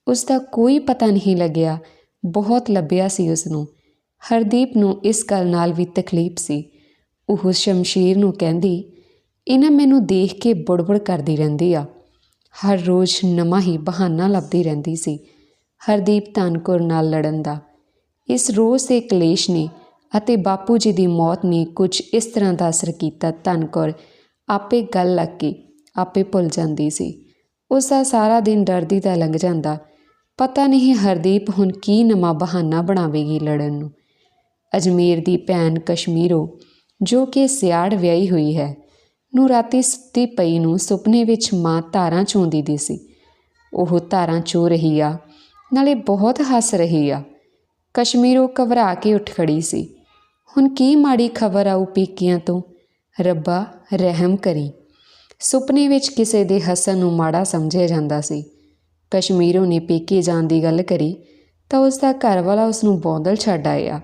ਉਸ ਦਾ ਕੋਈ ਪਤਾ ਨਹੀਂ ਲੱਗਿਆ, ਬਹੁਤ ਲੱਭਿਆ ਸੀ ਉਸ ਨੂੰ ਹਰਦੀਪ ਨੂੰ ਇਸ ਗੱਲ ਨਾਲ ਵੀ ਤਕਲੀਫ ਸੀ। ਉਹ ਸ਼ਮਸ਼ੀਰ ਨੂੰ ਕਹਿੰਦੀ ਇਹਨਾਂ ਮੈਨੂੰ ਦੇਖ ਕੇ ਬੁੜਬੁੜ ਕਰਦੀ ਰਹਿੰਦੀ ਆ। ਹਰ ਰੋਜ਼ ਨਵਾਂ ਹੀ ਬਹਾਨਾ ਲੱਭਦੀ ਰਹਿੰਦੀ ਸੀ, ਹਰਦੀਪ ਧਨਕੁਰ ਨਾਲ ਲੜਨ ਦਾ। ਇਸ ਰੋਜ਼ ਦੇ ਕਲੇਸ਼ ਨੇ ਅਤੇ ਬਾਪੂ ਜੀ ਦੀ ਮੌਤ ਨੇ ਕੁਝ ਇਸ ਤਰ੍ਹਾਂ ਦਾ ਅਸਰ ਕੀਤਾ, ਧਨਕੁਰ ਆਪੇ ਗੱਲ ਲੱਗ ਕੇ ਆਪੇ ਭੁੱਲ ਜਾਂਦੀ ਸੀ। ਉਸ ਦਾ ਸਾਰਾ ਦਿਨ ਡਰਦੀ ਤਾਂ ਲੰਘ ਜਾਂਦਾ। ਪਤਾ ਨਹੀਂ ਹਰਦੀਪ ਹੁਣ ਕੀ ਨਵਾਂ ਬਹਾਨਾ ਬਣਾਵੇਗੀ ਲੜਨ ਨੂੰ। ਅਜਮੇਰ ਦੀ ਭੈਣ ਕਸ਼ਮੀਰੋ, ਜੋ ਕਿ ਸਿਆੜ ਵਿਆਹੀ ਹੋਈ ਹੈ। ਨੂੰ ਰਾਤੀ ਸੁੱਤੀ ਪਈ ਨੂੰ ਸੁਪਨੇ ਵਿੱਚ ਮਾਂ ਧਾਰਾਂ ਚੋਂਦੀ ਦੀ ਸੀ। ਉਹ ਧਾਰਾਂ ਚੋ ਰਹੀ ਆ, ਨਾਲੇ ਬਹੁਤ ਹੱਸ ਰਹੀ ਆ। ਕਸ਼ਮੀਰੋਂ ਘਬਰਾ ਕੇ ਉੱਠ ਖੜੀ ਸੀ। ਹੁਣ ਕੀ ਮਾੜੀ ਖਬਰ ਆਊ ਪੀਕਿਆਂ ਤੋਂ? ਰੱਬਾ, ਰਹਿਮ ਕਰੀ। ਸੁਪਨੇ ਵਿੱਚ ਕਿਸੇ ਦੇ ਹੱਸਣ ਨੂੰ ਮਾੜਾ ਸਮਝਿਆ ਜਾਂਦਾ ਸੀ। ਕਸ਼ਮੀਰੋਂ ਨੇ ਪੀਕੇ ਜਾਣ ਦੀ ਗੱਲ ਕਰੀ, ਤਾਂ ਉਸ ਦਾ ਘਰ ਵਾਲਾ ਉਸ ਨੂੰ ਬੌਂਦਲ ਛੱਡ ਆਇਆ।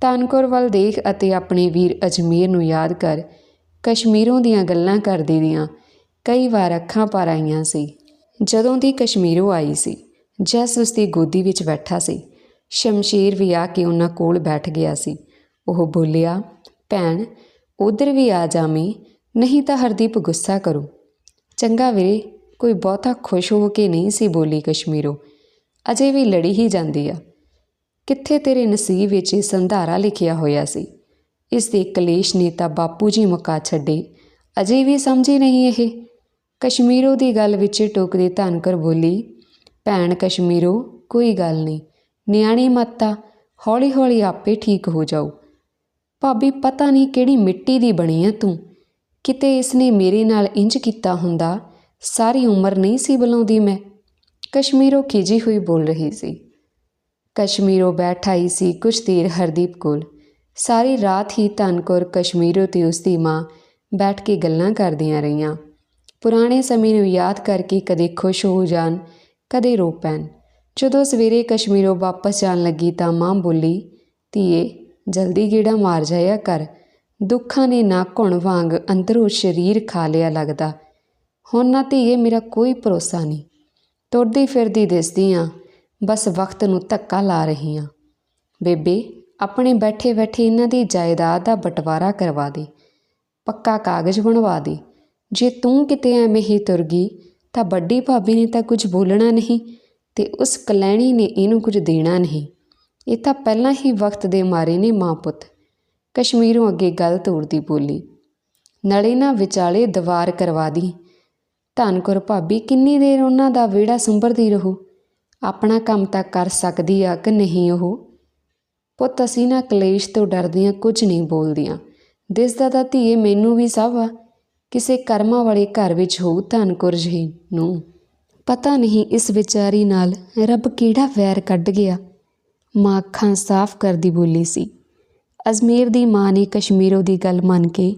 ਤਾਨਕੌਰ ਵੱਲ ਦੇਖ ਅਤੇ ਆਪਣੇ ਵੀਰ ਅਜਮੀਰ ਨੂੰ ਯਾਦ ਕਰ ਕਸ਼ਮੀਰੋਂ ਦੀਆਂ ਗੱਲਾਂ ਕਰਦੀ ਦੀਆਂ ਕਈ ਵਾਰ ਅੱਖਾਂ ਭਰ ਆਈਆਂ ਸੀ। ਜਦੋਂ ਦੀ ਕਸ਼ਮੀਰੋਂ ਆਈ ਸੀ ਜਸ ਉਸਦੀ ਗੋਦੀ ਵਿੱਚ ਬੈਠਾ ਸੀ। ਸ਼ਮਸ਼ੀਰ ਵੀ ਆ ਕੇ ਉਹਨਾਂ ਕੋਲ ਬੈਠ ਗਿਆ ਸੀ। ਉਹ ਬੋਲਿਆ, ਭੈਣ, ਉਧਰ ਵੀ ਆ ਜਾਵੀਂ, ਨਹੀਂ ਤਾਂ ਹਰਦੀਪ ਗੁੱਸਾ ਕਰੂ। ਚੰਗਾ ਵੀਰੇ, ਕੋਈ ਬਹੁਤਾ ਖੁਸ਼ ਹੋ ਕੇ ਨਹੀਂ ਸੀ ਬੋਲੀ ਕਸ਼ਮੀਰੋਂ। ਅਜੇ ਵੀ ਲੜੀ ਹੀ ਜਾਂਦੀ ਆ। ਕਿੱਥੇ ਤੇਰੇ ਨਸੀਬ ਵਿੱਚ ਇਹ ਸੰਧਾਰਾ ਲਿਖਿਆ ਹੋਇਆ ਸੀ? ਇਸ ਦੇ ਕਲੇਸ਼ ਨੇ ਤਾਂ ਬਾਪੂ ਜੀ ਮੁਕਾ ਛੱਡੇ। ਅਜੇ ਵੀ ਸਮਝੀ ਨਹੀਂ ਇਹ। ਕਸ਼ਮੀਰੋ ਦੀ ਗੱਲ ਵਿੱਚ ਟੋਕਦੇ ਧਨਕਰ ਬੋਲੀ, ਭੈਣ ਕਸ਼ਮੀਰੋ, ਕੋਈ ਗੱਲ ਨਹੀਂ। ਨਿਆਣੀ ਮਾਤਾ ਹੌਲੀ ਹੌਲੀ ਆਪੇ ਠੀਕ ਹੋ ਜਾਊ। ਭਾਬੀ, ਪਤਾ ਨਹੀਂ ਕਿਹੜੀ ਮਿੱਟੀ ਦੀ ਬਣੀ ਆ ਤੂੰ। ਕਿਤੇ ਇਸ ਨੇ ਮੇਰੇ ਨਾਲ ਇੰਜ ਕੀਤਾ ਹੁੰਦਾ, ਸਾਰੀ ਉਮਰ ਨਹੀਂ ਸੀ ਬੁਲਾਉਂਦੀ ਮੈਂ। ਕਸ਼ਮੀਰੋ ਖਿਜੀ ਹੋਈ ਬੋਲ ਰਹੀ ਸੀ। ਕਸ਼ਮੀਰੋ ਬੈਠਾਈ ਸੀ ਕੁਝ ਦੇਰ ਹਰਦੀਪ ਕੋਲ। ਸਾਰੀ ਰਾਤ ਹੀ ਧਨਕੌਰ ਕਸ਼ਮੀਰੋ ਤੇ ਉਸ ਦੀ ਮਾਂ ਬੈਠ ਕੇ ਗੱਲਾਂ ਕਰਦੀਆਂ ਰਹੀਆਂ। ਪੁਰਾਣੇ ਸਮੇਂ ਨੂੰ ਯਾਦ ਕਰਕੇ ਕਦੇ ਖੁਸ਼ ਹੋ ਜਾਣ, ਕਦੇ ਰੋ ਪੈਣ। ਜਦੋਂ ਸਵੇਰੇ ਕਸ਼ਮੀਰੋਂ ਵਾਪਸ ਜਾਣ ਲੱਗੀ ਤਾਂ ਮਾਂ ਬੋਲੀ, ਧੀਏ, ਜਲਦੀ ਗੇੜਾ ਮਾਰ ਜਾਇਆ ਕਰ। ਦੁੱਖਾਂ ਨੇ ਨਾ ਘੁਣ ਵਾਂਗ ਅੰਦਰੋਂ ਸਰੀਰ ਖਾ ਲਿਆ ਲੱਗਦਾ। ਹੁਣ ਨਾ ਧੀਏ, ਮੇਰਾ ਕੋਈ ਭਰੋਸਾ ਨਹੀਂ। ਤੁਰਦੀ ਫਿਰਦੀ ਦਿਸਦੀ ਆ, ਬਸ ਵਕਤ ਨੂੰ ਧੱਕਾ ਲਾ ਰਹੀ ਆ ਬੇਬੇ ਆਪਣੇ ਬੈਠੇ ਬੈਠੇ ਇਹਨਾਂ ਦੀ ਜਾਇਦਾਦ ਦਾ ਬਟਵਾਰਾ ਕਰਵਾ ਦੇ, ਪੱਕਾ ਕਾਗਜ਼ ਬਣਵਾ ਦੇ। ਜੇ ਤੂੰ ਕਿਤੇ ਐਵੇਂ ਹੀ ਤੁਰ ਗਈ, ਤਾਂ ਵੱਡੀ ਭਾਬੀ ਨੇ ਤਾਂ ਕੁਝ ਬੋਲਣਾ ਨਹੀਂ ਤੇ ਉਸ ਕਲੈਣੀ ਨੇ ਇਹਨੂੰ ਕੁਝ ਦੇਣਾ ਨਹੀਂ। ਇਹ ਤਾਂ ਪਹਿਲਾਂ ਹੀ ਵਕਤ ਦੇ ਮਾਰੇ ਨੇ ਮਾਂ ਪੁੱਤ। ਕਸ਼ਮੀਰੋਂ ਅੱਗੇ ਗੱਲ ਤੋੜਦੀ ਬੋਲੀ, ਨਲੇ ਨਾ ਵਿਚਾਲੇ ਦੀਵਾਰ ਕਰਵਾ ਦੀ। ਧਨਕੁਰ ਭਾਬੀ, ਕਿੰਨੀ ਦੇਰ ਉਹਨਾਂ ਦਾ ਵਿਹੜਾ ਸੰਭਰਦੀ ਰਹੂ? ਆਪਣਾ ਕੰਮ ਤਾਂ ਕਰ ਸਕਦੀ ਆ ਕਿ ਨਹੀਂ ਉਹ? ਪੁੱਤ, ਅਸੀਂ ਨਾ ਕਲੇਸ਼ ਤੋਂ ਡਰਦੀਆਂ, ਕੁਝ ਨਹੀਂ ਬੋਲਦੀਆਂ। ਦਿਸਦਾ ਤਾਂ ਧੀਏ, ਮੈਨੂੰ ਵੀ ਸਭ ਆ। ਕਿਸੇ ਕਰਮਾਂ ਵਾਲੇ ਘਰ ਵਿੱਚ ਹੋਊ ਧਨਕੁਰ ਜੀ ਨੂੰ। ਪਤਾ ਨਹੀਂ ਇਸ ਵਿਚਾਰੀ ਨਾਲ ਰੱਬ ਕਿਹੜਾ ਵੈਰ ਕੱਢ ਗਿਆ। ਮਾਂ ਅੱਖਾਂ ਸਾਫ਼ ਕਰਦੀ ਬੋਲੀ ਸੀ। ਅਜ਼ਮੇਰ ਦੀ ਮਾਂ ਨੇ ਕਸ਼ਮੀਰੋਂ ਦੀ ਗੱਲ ਮੰਨ ਕੇ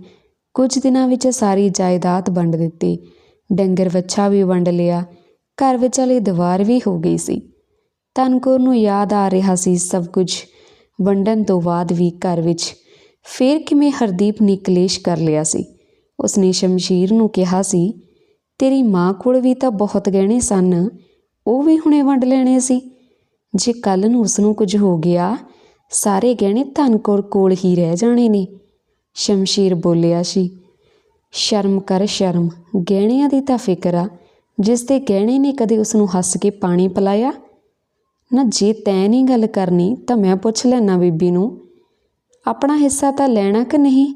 ਕੁਝ ਦਿਨਾਂ ਵਿੱਚ ਸਾਰੀ ਜਾਇਦਾਦ ਵੰਡ ਦਿੱਤੀ। ਡੰਗਰ ਵੱਛਾ ਵੀ ਵੰਡ ਲਿਆ। ਘਰ ਵਿਚਾਲੇ ਦੀਵਾਰ ਵੀ ਹੋ ਗਈ ਸੀ। ਤਨਕੌਰ ਨੂੰ ਯਾਦ ਆ ਰਿਹਾ ਸੀ ਸਭ ਕੁਝ। ਵੰਡਣ ਤੋਂ ਬਾਅਦ ਵੀ ਘਰ ਵਿੱਚ ਫੇਰ ਕਿਵੇਂ ਹਰਦੀਪ ਨੇ ਕਲੇਸ਼ ਕਰ ਲਿਆ ਸੀ? ਉਸਨੇ ਸ਼ਮਸ਼ੀਰ ਨੂੰ ਕਿਹਾ ਸੀ, ਤੇਰੀ ਮਾਂ ਕੋਲ ਵੀ ਤਾਂ ਬਹੁਤ ਗਹਿਣੇ ਸਨ, ਉਹ ਵੀ ਹੁਣੇ ਵੰਡ ਲੈਣੇ ਸੀ। ਜੇ ਕੱਲ ਨੂੰ ਉਸ ਨੂੰ ਕੁਝ ਹੋ ਗਿਆ, ਸਾਰੇ ਗਹਿਣੇ ਧਨਕੌਰ ਕੋਲ ਹੀ ਰਹਿ ਜਾਣੇ ਨੇ। ਸ਼ਮਸ਼ੀਰ ਬੋਲਿਆ ਸੀ, ਸ਼ਰਮ ਕਰ ਸ਼ਰਮ, ਗਹਿਣਿਆਂ ਦੀ ਤਾਂ ਫਿਕਰ ਆ। ਜਿਸ ਦੇ ਗਹਿਣੇ ਨੇ ਕਦੇ ਉਸ ਨੂੰ ਹੱਸ ਕੇ ਪਾਣੀ ਪਿਲਾਇਆ ਨਾ ਜੇ ਤੈਂ ਨਹੀਂ ਗੱਲ ਕਰਨੀ ਤਾਂ ਮੈਂ ਪੁੱਛ ਲੈਣਾ ਬੀਬੀ ਨੂੰ, ਆਪਣਾ ਹਿੱਸਾ ਤਾਂ ਲੈਣਾ ਕਿ ਨਹੀਂ?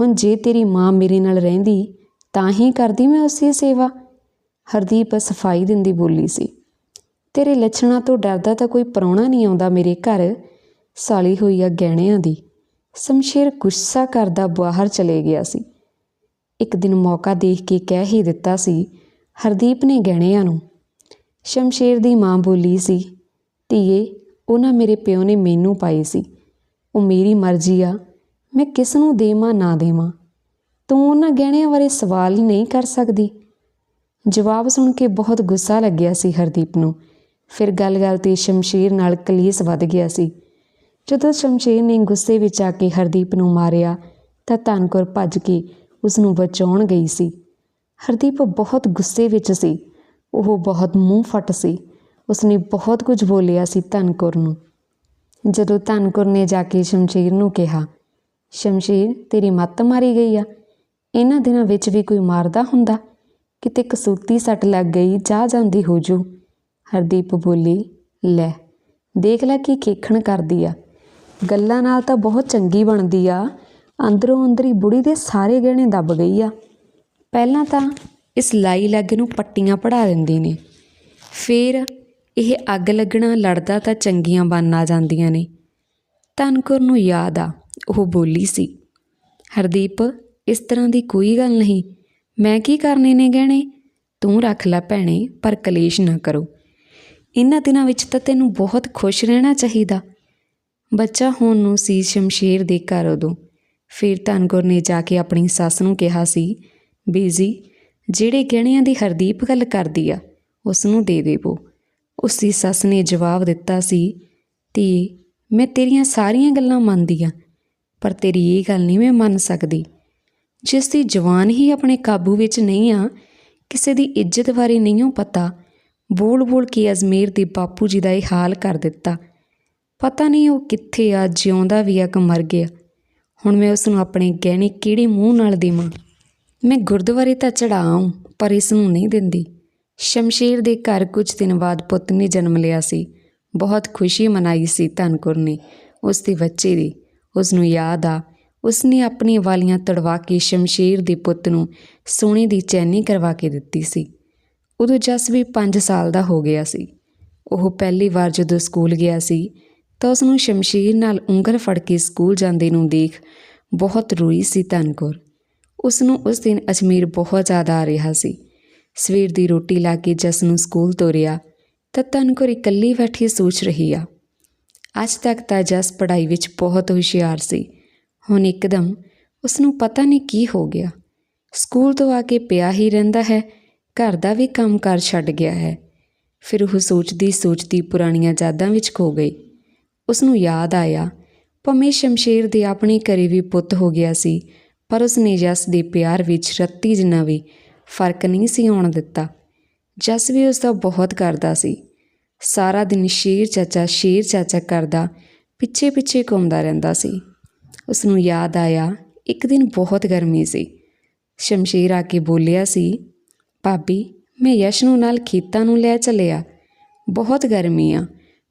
ਹੁਣ ਜੇ ਤੇਰੀ ਮਾਂ ਮੇਰੇ ਨਾਲ ਰਹਿੰਦੀ ਤਾਂ ਹੀ ਕਰਦੀ ਮੈਂ ਉਸੇ ਸੇਵਾ। ਹਰਦੀਪ ਸਫ਼ਾਈ ਦਿੰਦੀ ਬੋਲੀ ਸੀ। ਤੇਰੇ ਲੱਛਣਾਂ ਤੋਂ ਡਰਦਾ ਤਾਂ ਕੋਈ ਪਰੌਣਾ ਨਹੀਂ ਆਉਂਦਾ ਮੇਰੇ ਘਰ, ਸਾਲੀ ਹੋਈ ਆ ਗਹਿਣਿਆਂ ਦੀ। ਸ਼ਮਸ਼ੇਰ ਗੁੱਸਾ ਕਰਦਾ ਬਾਹਰ ਚਲੇ ਗਿਆ ਸੀ। ਇੱਕ ਦਿਨ ਮੌਕਾ ਦੇਖ ਕੇ ਕਹਿ ਹੀ ਦਿੱਤਾ ਸੀ, ਹਰਦੀਪ ਨੇ ਗਹਿਣਿਆਂ ਨੂੰ ਸ਼ਮਸ਼ੇਰ ਦੀ ਮਾਂ ਬੋਲੀ ਸੀ, ਧੀਏ, ਉਹ ਨਾ ਮੇਰੇ ਪਿਓ ਨੇ ਮੈਨੂੰ ਪਾਈ ਸੀ। ਉਹ ਮੇਰੀ ਮਰਜ਼ੀ ਆ, ਮੈਂ ਕਿਸ ਨੂੰ ਦੇਵਾਂ ਨਾ ਦੇਵਾਂ? ਤੂੰ ਉਹਨਾਂ ਗਹਿਣਿਆਂ ਬਾਰੇ ਸਵਾਲ ਹੀ ਨਹੀਂ ਕਰ ਸਕਦੀ? ਜਵਾਬ ਸੁਣ ਕੇ ਬਹੁਤ ਗੁੱਸਾ ਲੱਗਿਆ ਸੀ ਹਰਦੀਪ ਨੂੰ। ਫਿਰ ਗੱਲ-ਗੱਲ ਤੇ ਸ਼ਮਸ਼ੀਰ ਨਾਲ ਕਲੇਸ ਵੱਧ ਗਿਆ ਸੀ। ਜਦੋਂ ਸ਼ਮਸ਼ੀਰ ਨੇ ਗੁੱਸੇ ਵਿੱਚ ਆ ਕੇ ਹਰਦੀਪ ਨੂੰ ਮਾਰਿਆ, ਤਾਂ ਧਨਕੁਰ ਭੱਜ ਕੇ ਉਸ ਨੂੰ ਬਚਾਉਣ ਗਈ ਸੀ। ਹਰਦੀਪ ਬਹੁਤ ਗੁੱਸੇ ਵਿੱਚ ਸੀ। ਉਹ ਬਹੁਤ ਮੂੰਹ ਫਟ ਸੀ। ਉਸਨੇ ਬਹੁਤ ਕੁਝ ਬੋਲਿਆ ਸੀ ਧਨਕੌਰ ਨੂੰ। ਜਦੋਂ ਧਨਕੁਰ ਨੇ ਜਾ ਕੇ ਸ਼ਮਸ਼ੀਰ ਨੂੰ ਕਿਹਾ, ਸ਼ਮਸ਼ੀਰ, ਤੇਰੀ ਮੱਤ ਮਾਰੀ ਗਈ ਆ। ਇਹਨਾਂ ਦਿਨਾਂ ਵਿੱਚ ਵੀ ਕੋਈ ਮਾਰਦਾ ਹੁੰਦਾ? ਕਿਤੇ ਕਸੂਤੀ ਸੱਟ ਲੱਗ ਗਈ, ਜਾ ਜਾਂਦੀ ਹੋ ਜੂ। ਹਰਦੀਪ ਬੋਲੀ, ਲੈ, ਦੇਖ ਲੈ ਕੀ ਖੇਖਣ ਕਰਦੀ ਆ। ਗੱਲਾਂ ਨਾਲ ਤਾਂ ਬਹੁਤ ਚੰਗੀ ਬਣਦੀ ਆ। ਅੰਦਰੋਂ ਅੰਦਰੀ ਬੁੜੀ ਦੇ ਸਾਰੇ ਗਹਿਣੇ ਦੱਬ ਗਈ ਆ। ਪਹਿਲਾਂ ਤਾਂ ਇਸ ਲਾਈ ਲੱਗ ਨੂੰ ਪੱਟੀਆਂ ਪੜਾ ਦਿੰਦੇ ਨੇ। ਫੇਰ ਇਹ ਅੱਗ ਲੱਗਣਾ ਲੜਦਾ ਤਾਂ ਚੰਗੀਆਂ ਬਣ ਆ ਜਾਂਦੀਆਂ ਨੇ। ਧਨਕੁਰ ਨੂੰ ਯਾਦ ਆ, ਉਹ ਬੋਲੀ ਸੀ, ਹਰਦੀਪ, ਇਸ ਤਰ੍ਹਾਂ ਦੀ ਕੋਈ ਗੱਲ ਨਹੀਂ। ਮੈਂ ਕੀ ਕਰਨੇ ਨੇ ਗਹਿਣੇ? ਤੂੰ ਰੱਖ ਲੈ ਭੈਣੇ, ਪਰ ਕਲੇਸ਼ ਨਾ ਕਰੋ। ਇਹਨਾਂ ਦਿਨਾਂ ਵਿੱਚ ਤਾਂ ਤੈਨੂੰ ਬਹੁਤ ਖੁਸ਼ ਰਹਿਣਾ ਚਾਹੀਦਾ। ਬੱਚਾ ਹੋਣ ਨੂੰ ਸੀ ਸ਼ਮਸ਼ੀਰ ਦੇ ਘਰ ਉਦੋਂ। ਫਿਰ ਧਨਗੁਰ ਨੇ ਜਾ ਕੇ ਆਪਣੀ ਸੱਸ ਨੂੰ ਕਿਹਾ ਸੀ, ਬੀਜੀ ਜਿਹੜੇ ਗਹਿਣਿਆਂ ਦੀ ਹਰਦੀਪ ਗੱਲ ਕਰਦੀ ਆ ਉਸ ਨੂੰ ਦੇ ਦੇਵੋ ਉਸ ਦੀ ਸੱਸ ਨੇ ਜਵਾਬ ਦਿੱਤਾ ਸੀ ਧੀਏ ਮੈਂ ਤੇਰੀਆਂ ਸਾਰੀਆਂ ਗੱਲਾਂ ਮੰਨਦੀ ਆ, ਪਰ ਤੇਰੀ ਇਹ ਗੱਲ ਨਹੀਂ ਮੈਂ ਮੰਨ ਸਕਦੀ। ਜਿਸ ਦੀ ਜਵਾਨ ਹੀ ਆਪਣੇ ਕਾਬੂ ਵਿੱਚ ਨਹੀਂ ਆ, ਕਿਸੇ ਦੀ ਇੱਜ਼ਤ ਬਾਰੇ ਨਹੀਂ ਓ ਪਤਾ। ਬੋਲ ਬੋਲ ਕੇ ਅਜ਼ਮੇਰ ਦੇ ਬਾਪੂ ਜੀ ਦਾ ਇਹ ਹਾਲ ਕਰ ਦਿੱਤਾ। ਪਤਾ ਨਹੀਂ ਉਹ ਕਿੱਥੇ ਆ, ਜਿਉਂਦਾ ਵੀ ਆ ਕਿ ਮਰ ਗਿਆ। ਹੁਣ ਮੈਂ ਉਸ ਨੂੰ ਆਪਣੇ ਗਹਿਣੇ ਕਿਹੜੇ ਮੂੰਹ ਨਾਲ ਦੇਵਾਂ? ਮੈਂ ਗੁਰਦੁਆਰੇ ਤਾਂ ਚੜਾਉਂ ਪਰ ਇਸ ਨੂੰ ਨਹੀਂ ਦਿੰਦੀ। ਸ਼ਮਸ਼ੀਰ ਦੇ ਘਰ ਕੁਝ ਦਿਨ ਬਾਅਦ ਪੁੱਤ ਨੇ ਜਨਮ ਲਿਆ ਸੀ। ਬਹੁਤ ਖੁਸ਼ੀ ਮਨਾਈ ਸੀ ਧਨਕੁਰ ਨੇ। ਉਸ ਦੇ ਬੱਚੇ ਦੀ, ਉਸ ਨੂੰ ਯਾਦ ਆ। ਉਸ ਨੇ ਆਪਣੀ ਵਾਲੀਆਂ ਤੜਵਾ ਕੇ ਸ਼ਮਸ਼ੀਰ ਦੇ ਪੁੱਤ ਨੂੰ ਸੋਨੇ ਦੀ ਚੈਨੀ ਕਰਵਾ ਕੇ ਦਿੱਤੀ ਸੀ। ਉਦੋਂ ਜਸ ਵੀ 5 ਸਾਲ ਦਾ ਹੋ ਗਿਆ ਸੀ। ਉਹ ਪਹਿਲੀ ਵਾਰ ਜਦੋਂ ਸਕੂਲ ਗਿਆ ਸੀ, ਤਾਂ ਉਸ ਨੂੰ ਸ਼ਮਸ਼ੀਰ ਨਾਲ ਉਂਗਲ ਫੜ ਕੇ ਸਕੂਲ ਜਾਂਦੇ ਨੂੰ ਦੇਖ ਬਹੁਤ ਰੋਈ ਸੀ ਧਨਕੁਰ। ਉਸ ਨੂੰ ਉਸ ਦਿਨ ਅਜਮੇਰ ਬਹੁਤ ਜ਼ਿਆਦਾ ਆ ਰਿਹਾ ਸੀ। ਸਵੇਰ ਦੀ ਰੋਟੀ ਲਾ ਕੇ ਜਸ ਨੂੰ ਸਕੂਲ ਤੋਰਿਆ, ਤਾਂ ਧਨਕੁਰ ਇਕੱਲੀ ਬੈਠੀ ਸੋਚ ਰਹੀ ਆ। ਅੱਜ ਤੱਕ ਤਾਂ ਜਸ ਪੜ੍ਹਾਈ ਵਿੱਚ ਬਹੁਤ ਹੁਸ਼ਿਆਰ ਸੀ। ਹੁਣ ਇੱਕਦਮ ਉਸ ਨੂੰ ਪਤਾ ਨਹੀਂ ਕੀ ਹੋ ਗਿਆ। ਸਕੂਲ ਤੋਂ ਆ ਕੇ ਪਿਆ ਹੀ ਰਹਿੰਦਾ ਹੈ, ਘਰ ਦਾ ਵੀ ਕੰਮ ਕਰ ਛੱਡ ਗਿਆ ਹੈ। ਫਿਰ ਉਹ ਸੋਚਦੀ ਸੋਚਦੀ ਪੁਰਾਣੀਆਂ ਯਾਦਾਂ ਵਿੱਚ ਖੋ ਗਈ। ਉਸ ਨੂੰ ਯਾਦ ਆਇਆ ਭਮੇ ਸ਼ਮਸ਼ੇਰ ਦੇ ਆਪਣੇ ਘਰੇ ਵੀ ਪੁੱਤ ਹੋ ਗਿਆ ਸੀ ਪਰ ਉਸ ਨੇ ਜਸ ਦੇ ਪਿਆਰ ਵਿੱਚ ਰੱਤੀ ਜਿੰਨਾ ਵੀ ਫ਼ਰਕ ਨਹੀਂ ਸੀ ਆਉਣ ਦਿੱਤਾ। ਜਸ ਵੀ ਉਸ ਦਾ ਬਹੁਤ ਕਰਦਾ ਸੀ। ਸਾਰਾ ਦਿਨ ਸ਼ੇਰ ਚਾਚਾ ਸ਼ੇਰ ਚਾਚਾ ਕਰਦਾ, ਪਿੱਛੇ ਪਿੱਛੇ ਘੁੰਮਦਾ ਰਹਿੰਦਾ ਸੀ। ਉਸ ਨੂੰ ਯਾਦ ਆਇਆ, ਇੱਕ ਦਿਨ ਬਹੁਤ ਗਰਮੀ ਸੀ। ਸ਼ਮਸ਼ੀਰ ਆ ਕੇ ਬੋਲਿਆ ਸੀ, ਭਾਬੀ, ਮੈਂ ਯਸ਼ ਨੂੰ ਨਾਲ ਖੇਤਾਂ ਨੂੰ ਲੈ ਚੱਲਿਆ। ਬਹੁਤ ਗਰਮੀ ਆ।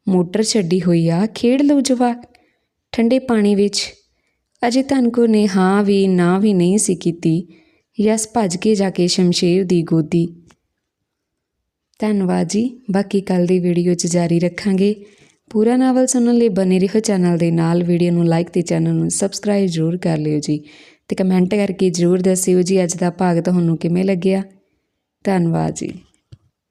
ਮੋਟਰ ਛੱਡੀ ਹੋਈ ਆ, ਖੇਡ ਲਓ ਜਵਾਕ। ਠੰਡੇ ਪਾਣੀ ਵਿੱਚ ਅਜੇ ਧਨਕੁਰ ਨੇ ਹਾਂ ਵੀ, ਨਾ ਵੀ ਨਹੀਂ ਸੀ ਕੀਤੀ। ਯਸ ਭੱਜ ਕੇ ਜਾ ਕੇ ਸ਼ਮਸ਼ੇਰ ਦੀ ਗੋਦੀ। ਧੰਨਵਾਦ ਜੀ, ਬਾਕੀ ਕੱਲ ਦੀ ਵੀਡੀਓ 'ਚ ਜਾਰੀ ਰੱਖਾਂਗੇ। ਪੂਰਾ ਨਾਵਲ ਸੁਣਨ ਲਈ ਬਨੇ ਰਹੋ ਚੈਨਲ ਦੇ ਨਾਲ। ਵੀਡੀਓ ਨੂੰ ਲਾਈਕ ਤੇ ਚੈਨਲ ਨੂੰ ਸਬਸਕ੍ਰਾਈਬ ਜ਼ਰੂਰ ਕਰ ਲਿਓ ਜੀ। ਤੇ ਕਮੈਂਟ ਕਰਕੇ ਜ਼ਰੂਰ ਦੱਸਿਓ ਜੀ, ਅੱਜ ਦਾ ਭਾਗ ਤੁਹਾਨੂੰ ਕਿਵੇਂ ਲੱਗਿਆ? ਧੰਨਵਾਦ ਜੀ।